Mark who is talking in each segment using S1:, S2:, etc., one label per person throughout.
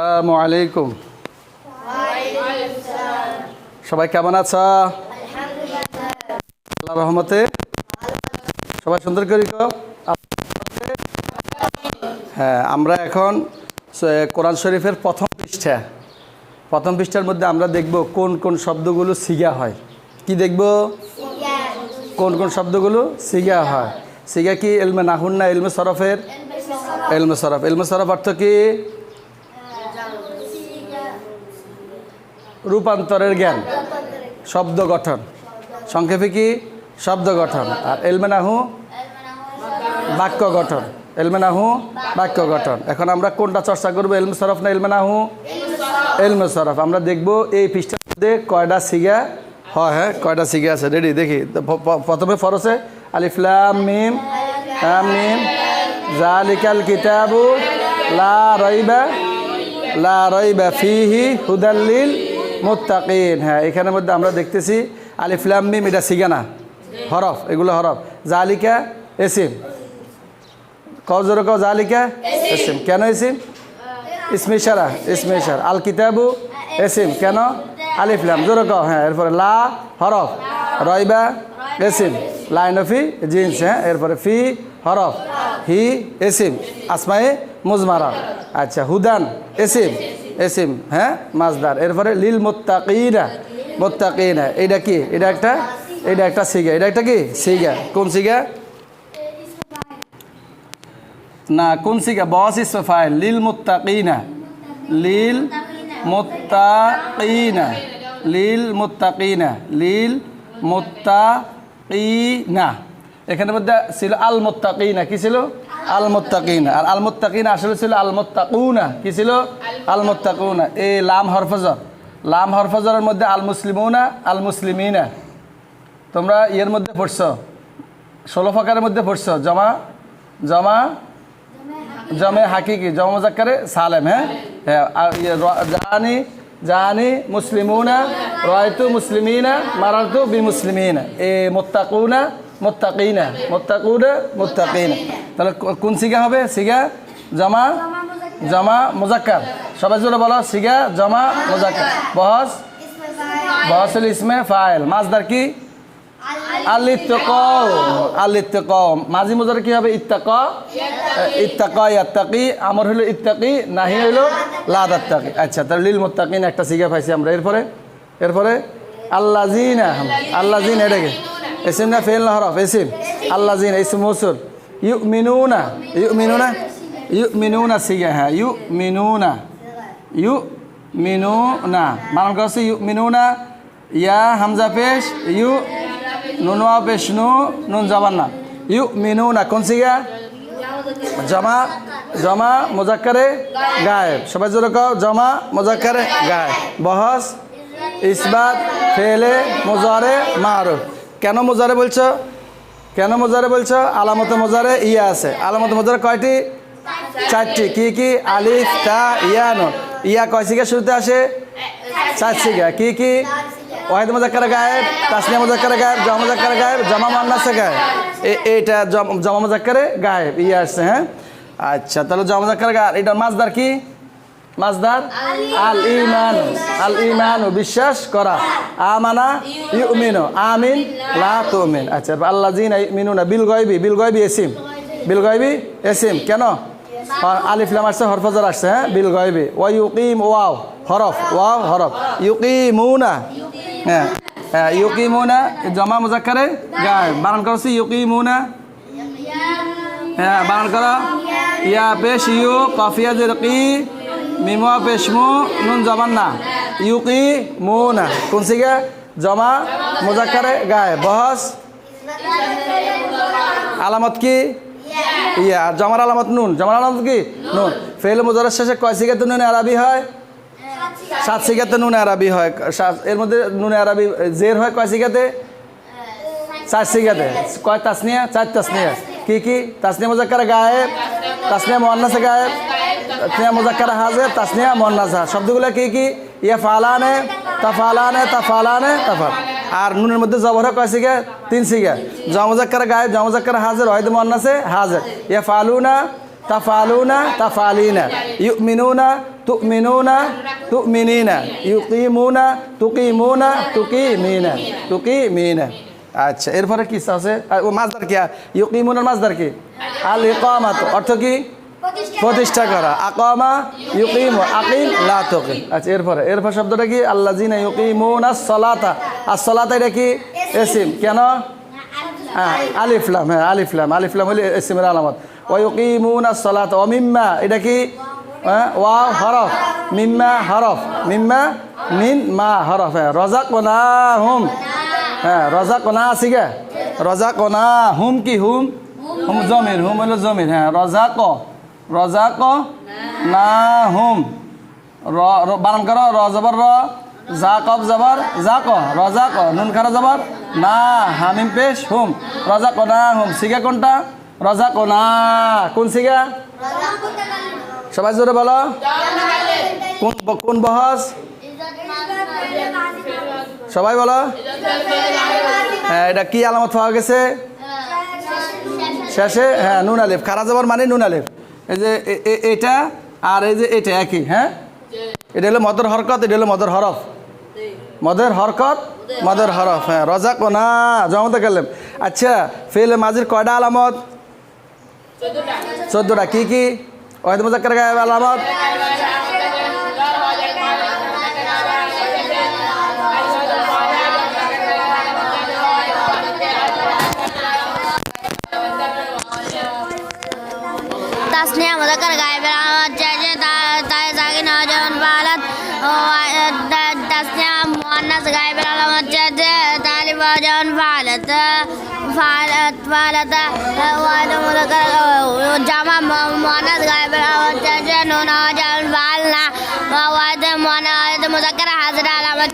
S1: আসসালামু আলাইকুম সবাই কেমন আছো আল্লাহ রহমতে সবাই সুন্দর করি হ্যাঁ আমরা এখন কোরআন শরীফের প্রথম পৃষ্ঠা প্রথম পৃষ্ঠার মধ্যে আমরা দেখব কোন কোন শব্দগুলো সিগা হয় কি দেখব কোন কোন শব্দগুলো সিগা হয় সিগা কি এলমে নাহুন না এলমে সরফের এলমে সরফ এলমে সরফ অর্থ কি রূপান্তরের জ্ঞান শব্দ গঠন সংক্ষেপে কি শব্দ গঠন আর এলমেনাহু বাক্য গঠন এলমেনাহু বাক্য গঠন এখন আমরা কোনটা চর্চা করবো এলম সরফ না এলমেনাহু এলম সরফ আমরা দেখব এই পৃষ্ঠার মধ্যে কয়টা সিগা হ্যাঁ হ্যাঁ কয়টা সিগা আছে রেডি দেখি প্রথমে ফরসে আলিফলাম মিম মিম জালিকাল কিতাবু লা রইবা লা রইবা ফিহি হুদাল্লিল মোত্তাকিন হ্যাঁ এখানের মধ্যে আমরা দেখতেছি আলিফলাম মিম এটা সিগানা হরফ এগুলো হরফ জালিকা এসিম কজর ক জালিকা এসিম কেন এসিম ইসমিশারা ইসমিশার আল কিতাবু এসিম কেন আলিফলাম জোর ক হ্যাঁ এরপরে লা হরফ রয়বা এসিম লাইন অফি জিন্স হ্যাঁ এরপরে ফি হরফ হি এসিম আসমাই মুজমারা আচ্ছা হুদান এসিম এসিম হ্যাঁ মাজদার এরপরে লিল মোত্তাকিনা মোত্তাকিনা এটা কি এটা একটা এটা একটা সিগা এটা একটা কি সিগা কোন সিগা না কোন সিগা বস ইসমে ফাইল লিল মোত্তাকিনা লিল মোত্তাকিনা লিল মোত্তাকিনা লিল মোত্তাকিনা এখানের মধ্যে ছিল আল মোত্তাকিনা কি ছিল আল মোত্তাকিন আর আসলে ছিল কি ছিল লাম লাম মধ্যে আল আল তোমরা ইয়ের মধ্যে পড়ছ ষোলো ফকারের মধ্যে পড়ছ জমা জমা জমে হাকিকি জমা জাক্কারে সালেম হ্যাঁ হ্যাঁ ইয়ে জাহানি জাহানি রয়তু মুসলিমিনা মারাতু বি মুসলিমিনা এ মোত্তাকুনা মোত্তাকিনা মোত্তাকুনা মোত্তাকিনা তাহলে কোন সিগা হবে সিগা জমা জমা মোজাক্কার সবাই জোরে বলো সিগা জমা মোজাক্কার বহস বহসুল ইসমে ফাইল মাছদার কি আলিত্য ক আলিত্য কম মাঝি মোজার কি হবে ইত্তাক ইত্তাক ইয়াত্তাকি আমর হলো ইত্তাকি নাহি হইল লাদ আত্তাকি আচ্ছা তাহলে লিল মোত্তাকিন একটা সিগা পাইছি আমরা এরপরে এরপরে আল্লাহ জিনা আল্লাহ জিন এটাকে اسم ده فين الهرف اسم الذين اسم موصول يؤمنون يؤمنون يؤمنون سيها يؤمنون يؤمنون معنى قصدي يؤمنون ইয়া হামজা পেশ ইউ নুনুয়া পেশ নু নুন জামান না ইউ মিনু না কোন সিগা জমা জমা মোজাক্কারে গায়েব সবাই জোরে কও জমা মোজাক্কারে গায়েব বহস ইসবাত ফেলে মোজারে মারুফ কেন মোজারে বলছ কেন মোজারে বলছ আলামত মজারে ইয়া আছে আলামত মোজারে কয়টি চারটি কি কি আলিফ তা ইয়া ন ইয়া কয় শিখা শুরুতে আসে চার শিখা কি কি ওয়াহিদ মুজাক্কার গায়েব তাসনিয়া মুজাক্কার গায়েব জমা মুজাক্কার গায়েব জমা মান্নাসে গায়েব এইটা জমা মুজাক্কারে গায়েব ইয়া আসছে হ্যাঁ আচ্ছা তাহলে জমা মুজাক্কার এটা মাছ মাছদার কি মাজদার আল ইমান আল ইমান বিশ্বাস করা আমানা ইউমিনো আমিন লা তুমিন আচ্ছা আল্লাহ জিন না বিল গয়বি বিল গয়বি এসিম বিল গয়বি এসিম কেন আলিফলাম আসছে হরফজার আসছে হ্যাঁ বিল গয়বি ওয়া ইউকিম ওয়াও হরফ ওয়াও হরফ মুনা হ্যাঁ হ্যাঁ মুনা জমা মুজাক্কারে গায় বারণ করছি মুনা হ্যাঁ বারণ করো ইয়া পেশ ইউ কফিয়া জিরকি মিমা পেশমু নুন জমান না ইউকি মু না কোন সিগে জমা মোজাক্কারে গায়ে বহস আলামত কি ইয়া আর জমার আলামত নুন জমার আলামত কি নুন ফেল মোজারের শেষে কয় সিগে তো নুন আরবি হয় সাত সিগাতে নুন আরবি হয় এর মধ্যে নুন আরবি জের হয় কয় সিগাতে চার সিগাতে কয় তাসনিয়া চার তাসনিয়া কি কি তাসনিয়া মোজাক্কারে গায়েব তাসনিয়া মোয়ান্নাসে গায়েব আমরা যাকারাহাযে তাসনিয়া মুন্নাছা শব্দগুলা কি কি ইফালানে তাফালানে তাফালানে তাফা আর নুনের মধ্যে জাবরা কয়ছে কি তিন সিগা যম যাকার গায় যম যাকার হাজির হয় মুন্নাসে হাজির ইফালুনা তাফালুনা তাফালিনা ইয়ুমিনুনা তু'মিনুনা তু'মিনিনা ইয়ুকিমুনা তুকিমুনা তুকিমিনা তুকিমিনা আচ্ছা এরপরে কি সাসে ও মাসদার কি ইয়ুকিমুনর মাসদার কি আল ইকামাত অর্থ কি প্রতিষ্ঠা করা আকামা ইউকিম আকিম লাতকে আচ্ছা এরপরে এরপর শব্দটা কি আল্লাহ জিনা সলাতা আর সলাতা এটা কি এসিম কেন হ্যাঁ আলিফলাম হ্যাঁ আলিফলাম আলিফলাম হলে এসিমের আলামত ওয়ুকিমুন আসলাতা ও মিম্মা এটা কি হ্যাঁ ওয়া হরফ মিম্মা হরফ মিম্মা মিন মা হরফ হ্যাঁ রজা কোনা হুম হ্যাঁ রজা কোনা আছি গে রজা কোনা হুম কি হুম হুম জমির হুম হলো জমির হ্যাঁ রজা ক রজাক না হুম বানান করো র জবর র জা কব জবর জা ক রজা ক নুন খারা জবর না হামিম পেশ হুম রজা ক না হুম সিগা কোনটা রজা ক না কোন সিগা সবাই জোরে বলো কোন কোন বহস সবাই বলো হ্যাঁ এটা কি আলামত পাওয়া গেছে শেষে হ্যাঁ নুন আলিফ খারা জবর মানে নুন আলিফ এই যে এটা আর এই যে এটা একই হ্যাঁ এটা হলো মদর হরকত এটা হলো মদর হরফ মদের হরকত মদের হরফ হ্যাঁ রজা কোনা জমতে গেলাম আচ্ছা ফেল মাঝির কয়টা আলামত চোদ্দটা কি কি ওয়াহিদ মুজাক্কর গায়ে আলামত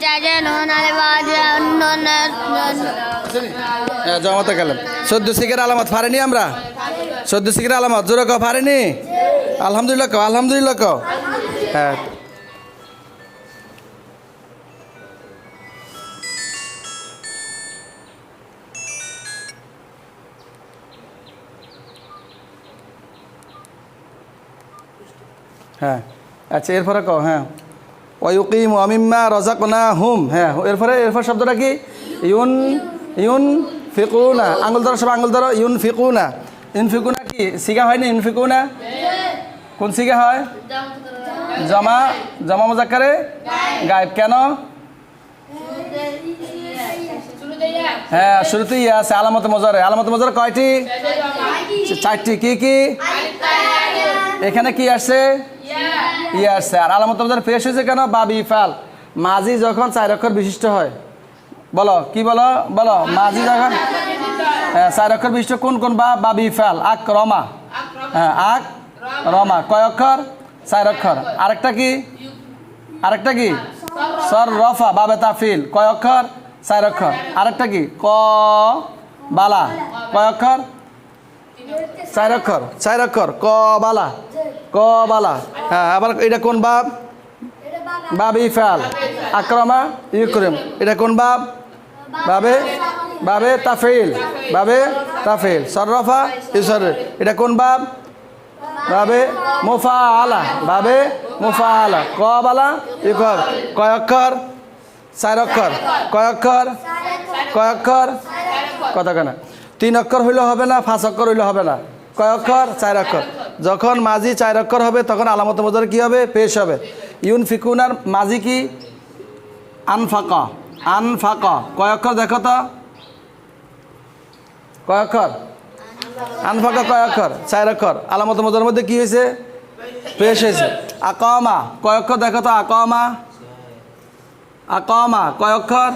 S1: হ্যাঁ, জমাতে গেলাম সদ্য শিখের আলামত ফারেনি আমরা সদ্য শিখের আলামত জোরে কো ফারেনি আলহামদুলিল্লাহ কো আলহামদুলিল্লাহ কো হ্যাঁ হ্যাঁ আচ্ছা এরপরে কও হ্যাঁ ওয়ুকিম অমিম্মা রজাকনা হুম হ্যাঁ এরপরে এরপর শব্দটা কি ইউন ইউন ফিকুনা আঙুল ধরো সব আঙুল ধরো ইউন ফিকুনা ইউন ফিকুনা কি সিগা হয় না ইউন ফিকুনা কোন সিগা হয় জমা জমা করে গায়েব কেন হ্যাঁ শুরুতেই আছে আলামত মজারে আলামত মজার কয়টি চারটি কি কি এখানে কি আসছে ইয়ার স্যার আলামত আবদার ফ্রেশ হয়েছে কেন বাবি ফাল মাঝি যখন চার অক্ষর বিশিষ্ট হয় বলো কি বলো বলো মাঝি যখন হ্যাঁ চার অক্ষর বিশিষ্ট কোন কোন বা বাবি ফাল আক রমা হ্যাঁ আক রমা কয় অক্ষর চার অক্ষর আরেকটা কি আরেকটা কি সর রফা বাবে তাফিল কয় অক্ষর চার অক্ষর আরেকটা কি ক বালা কয় অক্ষর চার অক্ষর চার অক্ষর ক বালা ক বালা হ্যাঁ আবার এটা কোন বাপ বাবে ইফাল আক্রমা ইউক্রেম এটা কোন বাপ বাবে বাবে তাফেল বাবে তাফেল সররফা ইসর এটা কোন বাপ বাবে মুফা আলা বাবে মুফা আলা ক বালা ইকর কয় অক্ষর চার অক্ষর কয় অক্ষর কয় অক্ষর কত কেনা তিন অক্ষর হইলে হবে না পাঁচ অক্ষর হইলে হবে না কয় অক্ষর চার অক্ষর যখন মাঝি চার অক্ষর হবে তখন আলামত মজার কি হবে পেশ হবে ইউন ফিকুনার মাঝি কি আনফাক আনফাক কয় অক্ষর দেখো তো কয় অক্ষর আনফাক কয় অক্ষর চার অক্ষর আলামত মজার মধ্যে কি হয়েছে পেশ হয়েছে আকমা কয় অক্ষর দেখো তো আকমা আকমা কয় অক্ষর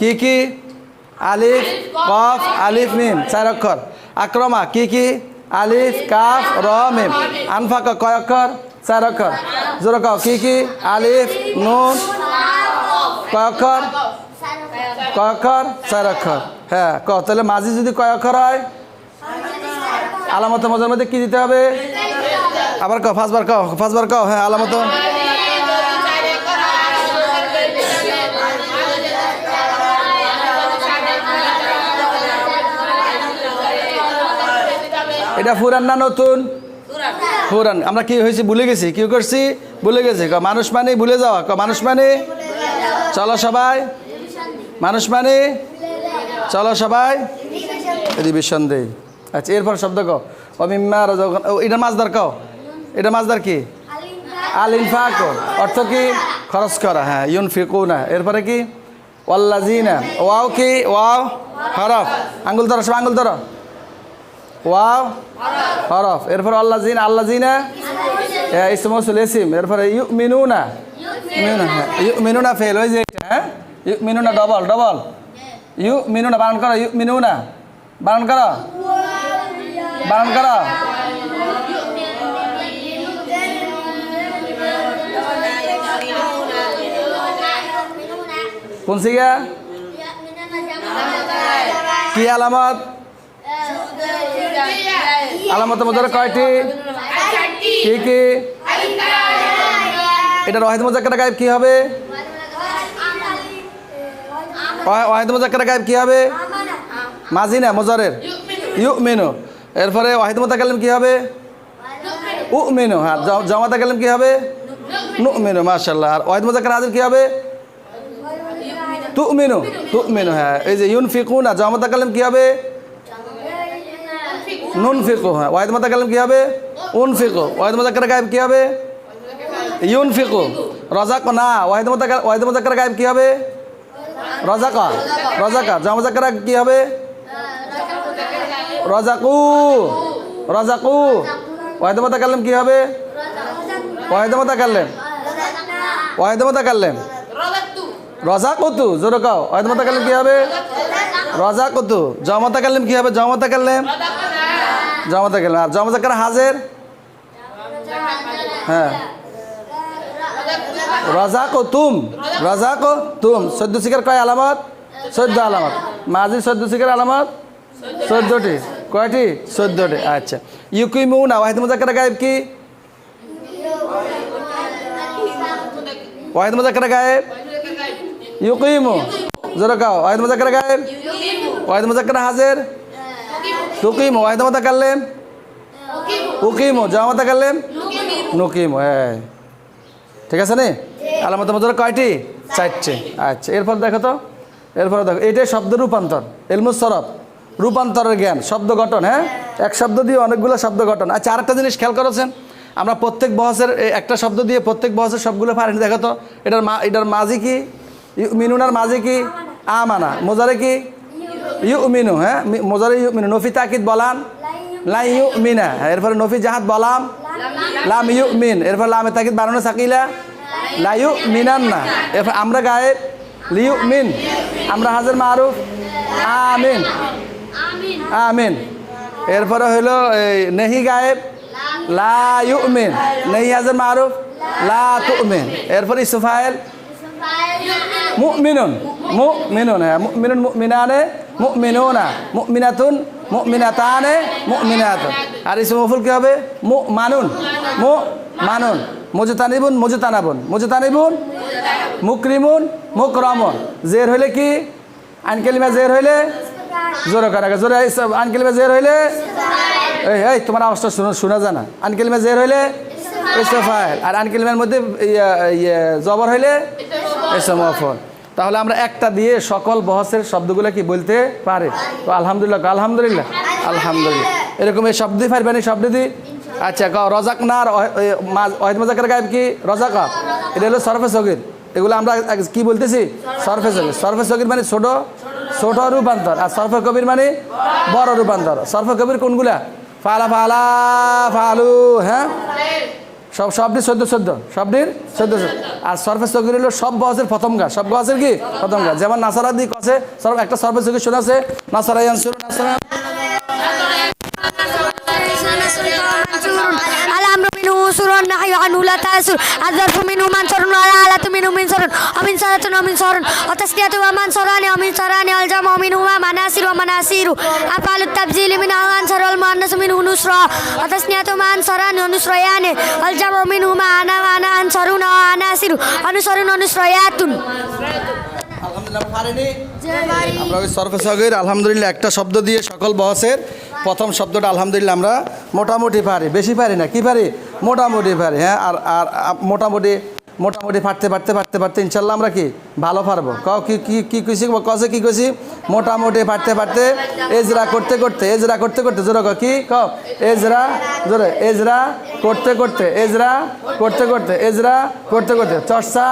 S1: কি কি আলিফ কফ আলিফ মিম চার অক্ষর আক্রমা কি কি আলিফ কাফ র মিম আনফাক কয় অক্ষর চার অক্ষর জোর কও কি কি আলিফ নুন কয় অক্ষর কয় অক্ষর চার অক্ষর হ্যাঁ ক তাহলে মাঝি যদি কয় অক্ষর হয় আলামত মজার মধ্যে কি দিতে হবে আবার ক ফার্স্টবার ক ফার্স্টবার ক হ্যাঁ আলামত এটা ফুরান না নতুন ফুরান আমরা কি হয়েছি ভুলে গেছি কি করছি ভুলে গেছি ক মানুষ মানে ভুলে যাওয়া ক মানুষ মানে চলো সবাই মানুষ মানে চলো সবাই রিভিশন দেই আচ্ছা এরপর শব্দ কো অমিম্মা ও এটা মাছদার কও এটা মাছদার কি আলিনফা ইনফাক অর্থ কি খরচ করা হ্যাঁ ইউন ফিকু না এরপরে কি না ওয়াও কি ওয়াও হরফ আঙ্গুল ধরো সব আঙ্গুল ধরো ওয়াও হরফ এরপর আল্লাহ জিন আল্লাহ জিনা হ্যাঁ, ইসমসুল ইসিম এরপরে ইউ মিনু না ইউ মিনু না হ্যাঁ। ফেল ওই যে হ্যাঁ ইউ মিনু না ডবল ডবল ইউ মিনু না বারণ করো ইউ মিনু না বারণ করো বারণ করো কোন সিগা কি আলামত আলামত মোজার কয়টি কি কি এটা ওয়াহিদ মোজাক্কার গায়েব কি হবে ওয়াহিদ মোজাক্কার গায়েব কি হবে মাঝি না মোজারের ইউ মেনু এরপরে ওয়াহিদ মোতাকালিম কি হবে উ মেনু হ্যাঁ জমাতা গেলেন কি হবে নু মেনু মার্শাল্লাহ আর ওয়াহিদ মোজাক্কার হাজির কি হবে তু মেনু তু মেনু হ্যাঁ এই যে ইউন ফিকুনা জমাতা কালিম কি হবে নুন ফিকো হ্যাঁ ওয়াইদ মাতা কালাম কী হবে উন ফিকো মাতা মাদাক্কার গায়েব কী হবে ইউন ফিকো রজাক না মাতা মাদাক্কার মাতা মাদাক্কার গায়েব কী হবে রজাকা রজাকা কারা কী হবে রজাকু রজাকু মাতা কালাম কী হবে মাতা ওয়াহিদ মাদাকাল্লাম মাতা মাদাকাল্লাম রজা কতু জোর কাও মাতা কালেম কী হবে রজা কতু জামাতা কাল্লাম কী হবে জামাতা কাল্লাম জামাতে গেলেন আর জামাতে থাকার হাজের হ্যাঁ কো তুম কো তুম সদ্য শিকার কয় আলামত সদ্য আলামত মাঝি সদ্য শিকার আলামত সদ্যটি কয়টি সদ্যটি আচ্ছা মু না ওয়াহিদ মুজাক্কার গায়েব কি ওয়াহিদ মুজাক্কার গায়েব মু জোরে কাও ওয়াহিদ মুজাক্কার গায়েব ওয়াহিদ মুজাক্কার হাজির তুকিমো ওয়াহিদা মাতা কাল্লেম উকিমো জামা মাতা কাল্লেম নুকিমো হ্যাঁ, হ্যাঁ ঠিক আছে নি আলামত মজুরা কয়টি চারটে আচ্ছা এরপর দেখো তো এরপরে দেখো এটাই শব্দ রূপান্তর এলমুস সরফ রূপান্তরের জ্ঞান শব্দ গঠন হ্যাঁ এক শব্দ দিয়ে অনেকগুলো শব্দ গঠন আচ্ছা আরেকটা জিনিস খেয়াল করেছেন আমরা প্রত্যেক বহসের একটা শব্দ দিয়ে প্রত্যেক বহসের সবগুলো পারেন দেখো তো এটার মা এটার মাঝে কি মিনুনার মাঝে কি আমানা মোজারে কি ইউমিনু হ্যাঁ মোজারে ইউমিনু নফি তাকিদ বলান লাই ইউমিনা এরপরে নফি জাহাদ বলাম লাম ইউমিন এরপর লামে তাকিদ বানানো সাকিলা লাইউ মিনান না এরপর আমরা গায়েব লিউ মিন আমরা হাজার মারুফ আমিন আমিন এরপরে হইলো নেহি গায়েব লা মিন নেহি হাজার মারুফ লা তুমিন এরপরে ইসুফায়েল মুমিনুন মুমিনুন হ্যাঁ মুমিনুন মুমিনানে মুমিনুনা মুমিনাতুন মুমিনাতানে মুমিনাতুন আর ইসমে মফুল কি হবে মু মানুন মু মানুন মজুতানিবুন মজুতানাবুন মজুতানিবুন মুকরিমুন মুকরমন জের হইলে কি আনকেলিমা জের হইলে জোরে করা জোরে আনকেলিমা জের হইলে এই এই তোমার আওয়াজটা শুনো শোনা জানা আনকেলিমা জের হইলে ইস্তফাইল আর আনকেলিমার মধ্যে জবর হইলে এসএম তাহলে আমরা একটা দিয়ে সকল বহসের শব্দগুলো কি বলতে পারে তো আলহামদুলিল্লাহ আলহামদুলিল্লাহ আলহামদুলিল্লাহ এরকম এই শব্দ পারবেন এই শব্দ দি আচ্ছা ক রজাক নার ওয়াহিদ মজাকের গায়ব কি রজাক এটা হলো সরফে সগির এগুলো আমরা কি বলতেছি সরফে সগির সরফে সগির মানে ছোট ছোট রূপান্তর আর সরফে কবির মানে বড় রূপান্তর সরফে কবির কোনগুলা ফালা ফালা ফালু হ্যাঁ সব শব্দের চোদ্দ চোদ্দ শব্দের চোদ্দ আর সরফের চকির হলো সব গজের প্রথম গা সব গজের কি প্রথম গা যেমন নাসারা দিক আছে সর্ব একটা সরফের চকির শোনা আছে নাসারাই আনসুর নাসারা আলাম সুরন شهادة ومن صهر وتسلية ومن صراني ومن صراني والجمع منهما مناسير ومناسير أفعل التبذيل من الأنصر والمؤنس منه نصرى وتسنية ومن صراني ونصريان والجمع منهما أنا وأنا أنصرون وأناسير ونصرون ونصريات আমরা ওই সর্বসগের আলহামদুলিল্লাহ একটা শব্দ দিয়ে সকল বহসের প্রথম শব্দটা আলহামদুলিল্লাহ আমরা মোটামুটি পারি বেশি পারি না কি পারি মোটামুটি পারি হ্যাঁ আর আর মোটামুটি মোটামুটি ফাটতে ফাটতে ফাটতে ফাটতে ইনশাল্লাহ আমরা কি ভালো পারবো কি কইছি কসে কি কইছি মোটামুটি ফাটতে ফাটতে এজরা করতে করতে এজরা করতে করতে জোর কি ক এজরা জোরে এজরা করতে করতে এজরা করতে করতে এজরা করতে করতে চর্চা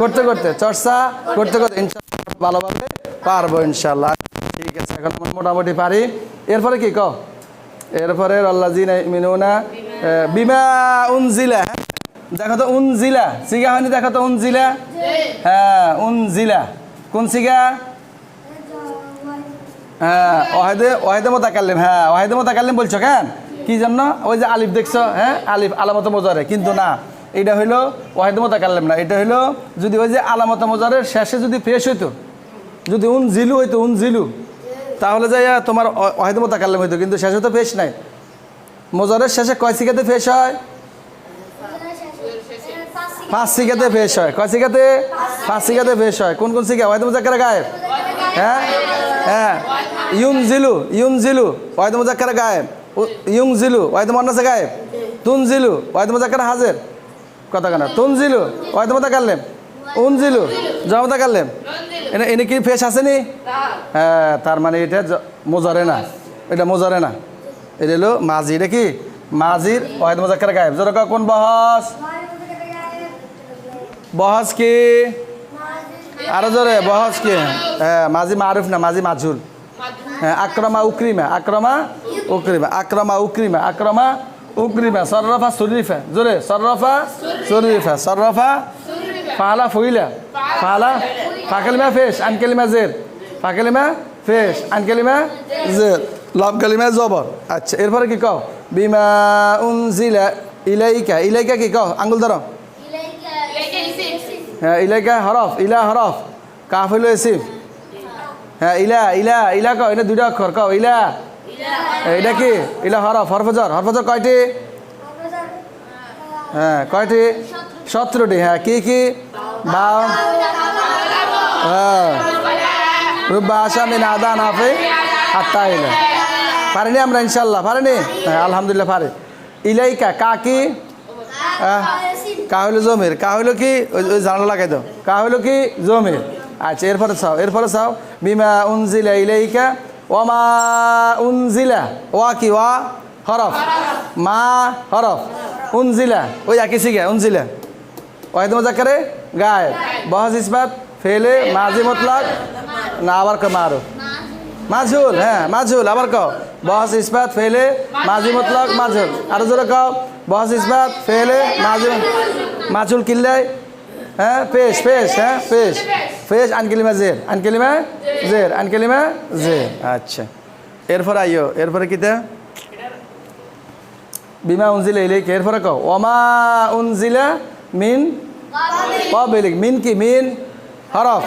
S1: করতে করতে চর্চা করতে করতে ইনশাল্লাহ ভালোভাবে পারবো ইনশাল্লাহ ঠিক আছে এখন আমরা মোটামুটি পারি এরপরে কি ক এরপরে আল্লাহ জিনা বিমা উনজিলা হ্যাঁ? দেখো তো উনজিলা সিগা হয়নি দেখো তো উনজিলা হ্যাঁ উনজিলা কোন সিগা হ্যাঁ ওয়াহেদে ওয়াহেদে মোতাকাল্লিম হ্যাঁ ওয়াহেদে মোতাকাল্লিম বলছো কেন কি জন্য ওই যে আলিফ দেখছো হ্যাঁ আলিফ আলামত মোজারে কিন্তু না এটা হইলো ওয়াহেদ মোতাকাল্লিম না এটা হইলো যদি ওই যে আলামত মজারের শেষে যদি ফ্রেশ হইতো যদি উন জিলু হইতো উন জিলু তাহলে যাই তোমার ওয়াহেদ মোতাকাল্লিম হইতো কিন্তু শেষে তো ফ্রেশ নাই মজারের শেষে কয় সিগাতে ফ্রেশ হয় পাঁচ সিকাতে ফেস হয় কয় সিকাতে পাঁচ সিকাতে ফেস হয় কোন কোন সিকা ওয়াইদ মুজাক্কার গায়েব হ্যাঁ হ্যাঁ ইউম জিলু ইউম জিলু ওয়াইদ মুজাক্কার গায়েব ইউং জিলু ওয়াইদ মন্নাসে গায়েব তুন জিলু ওয়াইদ মুজাক্কার হাজের কথা কেন তুন জিলু ওয়াইদ মুতাকাল্লেম উন জিলু জমতা কাল্লেম এটা এনে কি ফেস আসেনি হ্যাঁ তার মানে এটা মোজারে না এটা মোজারে না এটা হলো মাঝি এটা কি মাঝির ওয়াহিদ মুজাক্কার গায়েব যেরকম কোন বহস বহজ কি আরো জোরে বহজ কি হ্যাঁ মাঝি মারুফ না মাঝি মাঝুল হ্যাঁ আক্রমা উক্রিমা আক্রমা উক্রিমা আক্রমা উক্রিমা আক্রমা উক্রিমা সররফা সুরিফা জোরে সররফা সুরিফা সররফা ফালা ফুইলা ফালা ফাঁকালিমা ফেস আনকালিমা জের ফাঁকালিমা ফেস আনকালিমা জের লাভ কালিমা জবর আচ্ছা এরপরে কি কও বিমা উনজিলা ইলাইকা ইলাইকা কি কও আঙ্গুল ধরো হ্যাঁ ইলাইকা হরফ ইলা হরফ কাফ হইল এসিফ হ্যাঁ ইলা ইলা ইলা কও এটা দুইটা অক্ষর কও ইলা এটা কি ইলা হরফ হরফজর হরফজর কয়টি হ্যাঁ কয়টি সতেরোটি হ্যাঁ কি কি বা হ্যাঁ রুব্বা আসামিন আদা নাফে আর ইলা পারিনি আমরা ইনশাল্লাহ পারিনি হ্যাঁ আলহামদুলিল্লাহ পারি ইলাইকা কাকি কা হইলো জমির কা হইলো কি ওই জানলা লাগাই দাও কা হইলো কি জমির আচ্ছা এরপরে চাও এরপরে চাও বিমা উনজিলা ইলাইকা ওমা উনজিলা ওয়া কি ওয়া হরফ মা হরফ উনজিলা ওই একই শিখা উনজিলা ওয়াহিদ করে গায়ে বহজ ইসবাত ফেলে মাঝি মতলাক না আবার ক মারো মাজুল হ্যাঁ মাজুল আবার কো বহজ ইসবাত ফেলে মাঝি মতলাক মাজুল আরো জোরে কও বস ইসবাত ফেলে মাজুল মাজুল কিল্লায় হ্যাঁ পেশ পেশ হ্যাঁ পেশ পেশ আনকেলিমা জের আনকেলিমা জের আনকেলিমা জের আচ্ছা এরপর আইও এরপরে কিতা বিমা এলে কি এরপরে কও ওমা উনজিলা মিন কবেলিক মিন কি মিন হরফ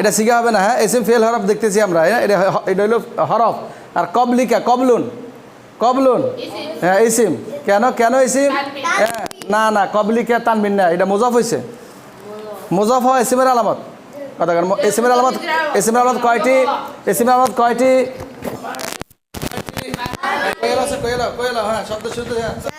S1: এটা শিখা হবে না হ্যাঁ এসিম ফেল হরফ দেখতেছি আমরা হ্যাঁ, এটা এটা হলো হরফ আর কবলিকা কবলুন কব লোন হ্যাঁ ইসিম কেন কেন ইসিম হ্যাঁ না না কবলিকে তানবিন না এটা মোজাফ হয়েছে মোজাফ হয় ইসিমের আলামত কথা কেন ইসিমের আলামত ইসিমের আলামত কয়টি ইসিমের আলামত কয়টি হ্যাঁ শব্দ শুদ্ধ হ্যাঁ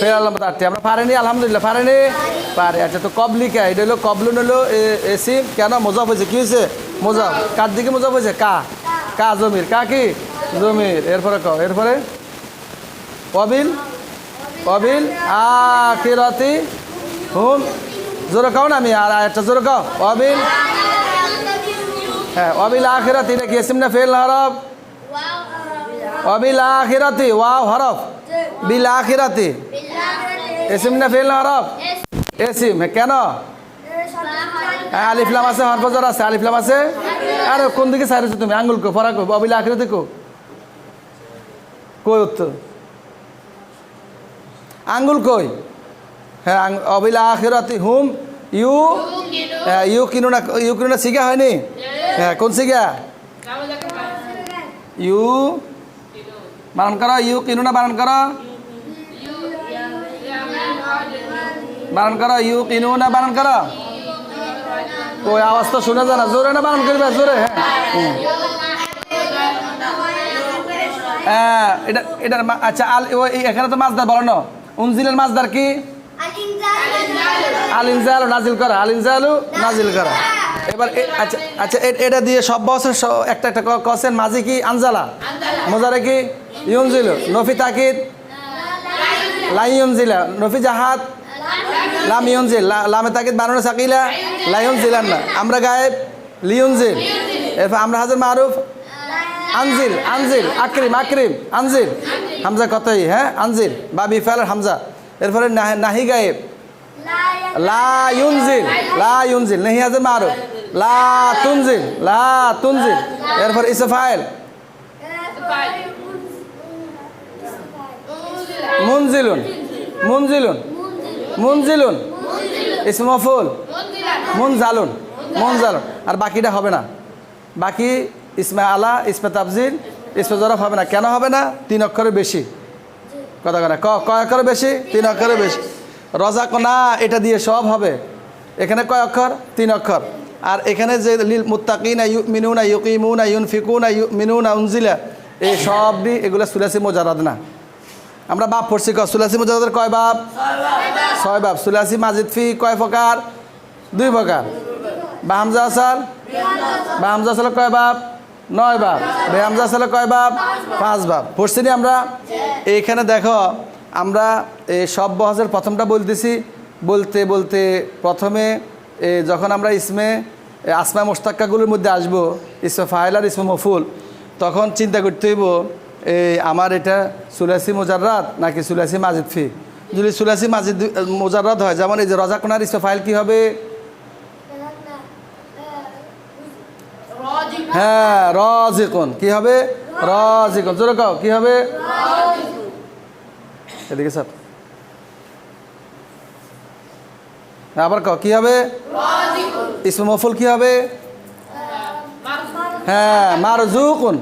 S1: ফেরালাম তারটি আমরা পারেনি আলহামদুলিল্লাহ পারেনি পারে আচ্ছা তো কবলিকা এটা হলো কবলুন হলো এসি কেন মজা হয়েছে কী হয়েছে মজা কার দিকে মোজাফ হয়েছে কা কা জমির কা কি জমির এরপরে ক এরপরে কবিল কবিল আখিরাতি হুম জোরে কাও না আমি আর একটা জোরে কাও অবিল হ্যাঁ অবিল আখিরাতি এটা কি এসিম না ফেল হরফ অবিল আখিরাতে ওয়া হরফ বিল আখিরাতে এসিম না ফেল হরফ এসিম কেন আলিফলাম আছে হরফজর আছে আলিফলাম আছে আরে কোন দিকে সাইরেছো তুমি আঙ্গুল কো ফরাকো অবিল আখিরাতে কো কই উত্তর আঙ্গুল কই হ্যাঁ অবিলা আখিরাতি হুম ইউ হ্যাঁ, ইউ কিনু না ইউ কিনু না সিগা হয়নি হ্যাঁ কোন সিগা ইউ বারণ কর ইউ না বারণ কর বারণ কর ইউ কিনুনা বানান করো ওই আওয়াজ তো শুনে যায় না জোরে না বারণ করবে জোরে হ্যাঁ, হ্যাঁ এটা এটার আচ্ছা আল এখানে তো মাছদার বলো না উনজিলের মাছদার কি আল ইনজালু নাজিল করা আল ইনজালু নাজিল করা এবার আচ্ছা আচ্ছা এটা দিয়ে সব বছর একটা একটা কসেন মাঝে কি আনজালা মোজারে কি ইয়মজিল নফি তাকিদ লাই ইয়মজিলা নফি জাহাত লাম ইয়মজিল লামে তাকিদ বানানো সাকিলা লাই ইয়মজিলান না আমরা গায়েব লিয়মজিল এরপর আমরা হাজার মারুফ আনজিল আনজিল আকরিম আকরিম আনজিল হামজা কতই হ্যাঁ আনজিল বা বিফাল হামজা এরপরে নাহি গায়েব লা ইউনজিল লা ইউনজিল নাহি হাজার মারুফ লা তুনজিল লা তুনজিল এরপর ইসফাইল মুনজিলুন মুনজিলুন মুনজিলুন ইসমফুল মুনজালুন মুনজালুন আর বাকিটা হবে না বাকি ইসমা আলা ইসমা তাবজিল ইসমে জরফ হবে না কেন হবে না তিন অক্ষরে বেশি কথা ক কয় অক্ষরে বেশি তিন অক্ষরে বেশি রজা কনা এটা দিয়ে সব হবে এখানে কয় অক্ষর তিন অক্ষর আর এখানে যে লিল না ইউ মিনু ইউন ফিকু না ইউ মিনু না উনজিলা এই সবই এগুলো সুলেছি মোজারাদ না আমরা বাপ পড়ছি ক সুলাসি মুজাদের কয় বাপ ছয় বাপ সুলাসি মাজিদ ফি কয় প্রকার দুই প্রকার বাহামজা আসাল বাহামজা আসলে কয় বাপ নয় বাপ বেহামজা আসলে কয় বাপ পাঁচ বাপ পড়ছি নি আমরা এইখানে দেখো আমরা এই সব বহজের প্রথমটা বলতেছি বলতে বলতে প্রথমে যখন আমরা ইসমে আসমা মোস্তাক্কাগুলোর মধ্যে আসবো ইসমে ফাহেল আর ইসমে মফুল তখন চিন্তা করতে হইব এই আমার এটা সুলাসি মোজাররাত নাকি সুলাসি মাজিদ ফি যদি সুলাসি মাজিদ মোজাররাত হয় যেমন এই যে রজাকোনার ফাইল কী হবে হ্যাঁ রজিকন কি হবে রজিকন চলে কাও কি হবে এদিকে স্যার আবার কাও কি হবে ইসমফুল কি হবে হ্যাঁ মারজুকুন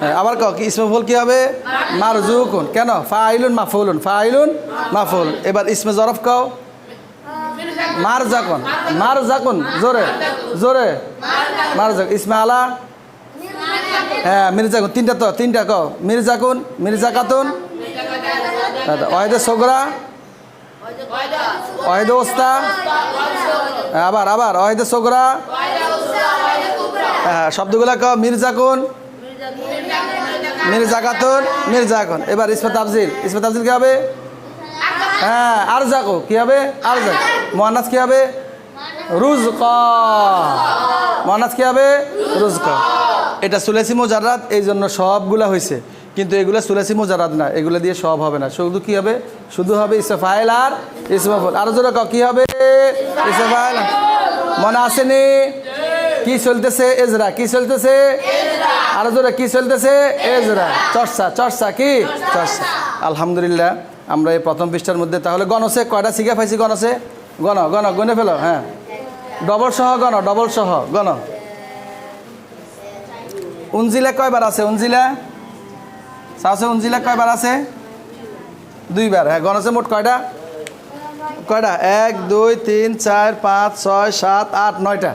S1: হ্যাঁ, আবার কি ইসমফুল কি হবে মারজুকুন কেন ফাইলুন মাফুলুন ফাইলুন মাফুল এবার ইসমে জরফ কও মার জাকুন মার জাকুন জোরে জোরে মার জাকুন ইসমে আলা হ্যাঁ মির্জাকুন তিনটা তো তিনটা কও মির্জাকুন মির্জা কাতুন ওয়াহেদে সোগরা ওয়াহেদে ওস্তা হ্যাঁ, আবার আবার ওয়াহেদে সোগরা হ্যাঁ শব্দগুলা কও মির্জাকুন মির্জা কাতর মির্জা এখন এবার ইসমাত আফজিল ইসমাত আফজিল কি হবে হ্যাঁ আর যাকো কি হবে আর যাক মোহানাস কি হবে রুজক মোহানাস কি হবে রুজক এটা সুলেসি মোজারাত এই জন্য সবগুলা হয়েছে কিন্তু এগুলো সুলেসি মোজারাত না এগুলো দিয়ে সব হবে না শুধু কি হবে শুধু হবে ইসফাইল আর ইসমাফল আর জোরে কী হবে ইসফাইল মনে আসেনি কি চলতেছে এজরা কি চলতেছে আর জোরে কি চলতেছে এজরা চর্চা চর্চা কি চর্চা আলহামদুলিল্লাহ আমরা এই প্রথম পৃষ্ঠার মধ্যে তাহলে গণসে কয়টা শিখে পাইছি গণসে গণ গণ গণে ফেলো হ্যাঁ ডবল সহ গণ ডবল সহ গণ উনজিলা কয়বার আছে উনজিলা সাহসে উনজিলা কয়বার আছে দুইবার হ্যাঁ গণসে মোট কয়টা কয়টা এক দুই তিন চার পাঁচ ছয় সাত আট নয়টা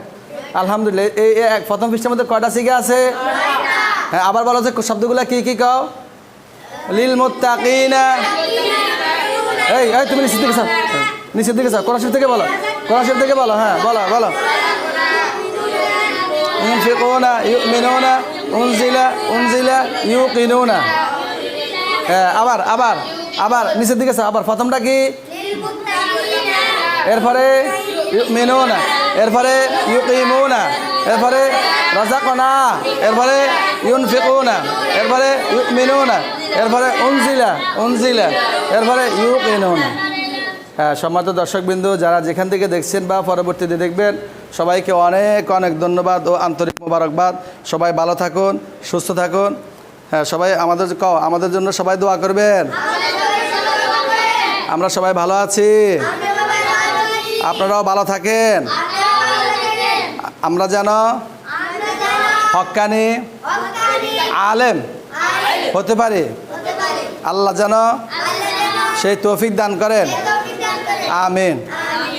S1: আলহামদুলিল্লাহ এই প্রথম পৃষ্ঠের মধ্যে কয়টা শিখে আছে হ্যাঁ আবার বলো যে শব্দগুলো কী কী কও লিল মোত্তাকিনা এই এই তুমি নিচের দিকে নিচের দিকে যাও কোরআন থেকে বলো কোরআন থেকে বলো হ্যাঁ বলো বলো ইউনফিকুনা ইউমিনুনা উনজিলা উনজিলা ইউকিনুনা হ্যাঁ আবার আবার আবার নিচের দিকে যাও আবার প্রথমটা কি এরপরে ইউমিনুন এরপরে ইউকিমুন এরপরে রাজাকনা এরপরে ইউনফিকুন এরপরে ইউমিনুন এরপরে উনজিলা উনজিলা এরপরে ইউকিনুন হ্যাঁ সম্মানিত দর্শকবৃন্দ যারা যেখান থেকে দেখছেন বা পরবর্তীতে দেখবেন সবাইকে অনেক অনেক ধন্যবাদ ও আন্তরিক মোবারকবাদ সবাই ভালো থাকুন সুস্থ থাকুন হ্যাঁ সবাই আমাদের ক আমাদের জন্য সবাই দোয়া করবেন আমরা সবাই ভালো আছি আপনারাও ভালো থাকেন আমরা যেন হকানি আলেম হতে পারি আল্লাহ যেন সেই তৌফিক দান করেন আমিন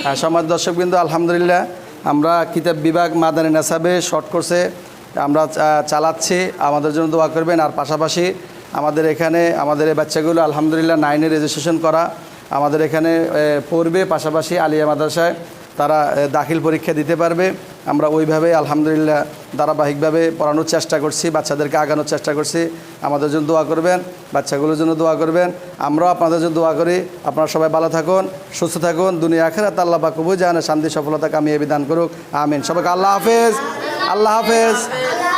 S1: হ্যাঁ সমাজ দর্শকবৃন্দ আলহামদুলিল্লাহ আমরা কিতাব বিভাগ মাদানী নাসাবে শর্ট কোর্সে আমরা চালাচ্ছি আমাদের জন্য দোয়া করবেন আর পাশাপাশি আমাদের এখানে আমাদের এই বাচ্চাগুলো আলহামদুলিল্লাহ নাইনে রেজিস্ট্রেশন করা আমাদের এখানে পড়বে পাশাপাশি আলিয়া মাদ্রাসায় তারা দাখিল পরীক্ষা দিতে পারবে আমরা ওইভাবে আলহামদুলিল্লাহ ধারাবাহিকভাবে পড়ানোর চেষ্টা করছি বাচ্চাদেরকে আগানোর চেষ্টা করছি আমাদের জন্য দোয়া করবেন বাচ্চাগুলোর জন্য দোয়া করবেন আমরাও আপনাদের জন্য দোয়া করি আপনারা সবাই ভালো থাকুন সুস্থ থাকুন দুনিয়া আর আল্লাহ বাকুবু জানে শান্তি সফলতা কামিয়ে বিধান করুক আমিন সবাইকে আল্লাহ হাফেজ আল্লাহ হাফেজ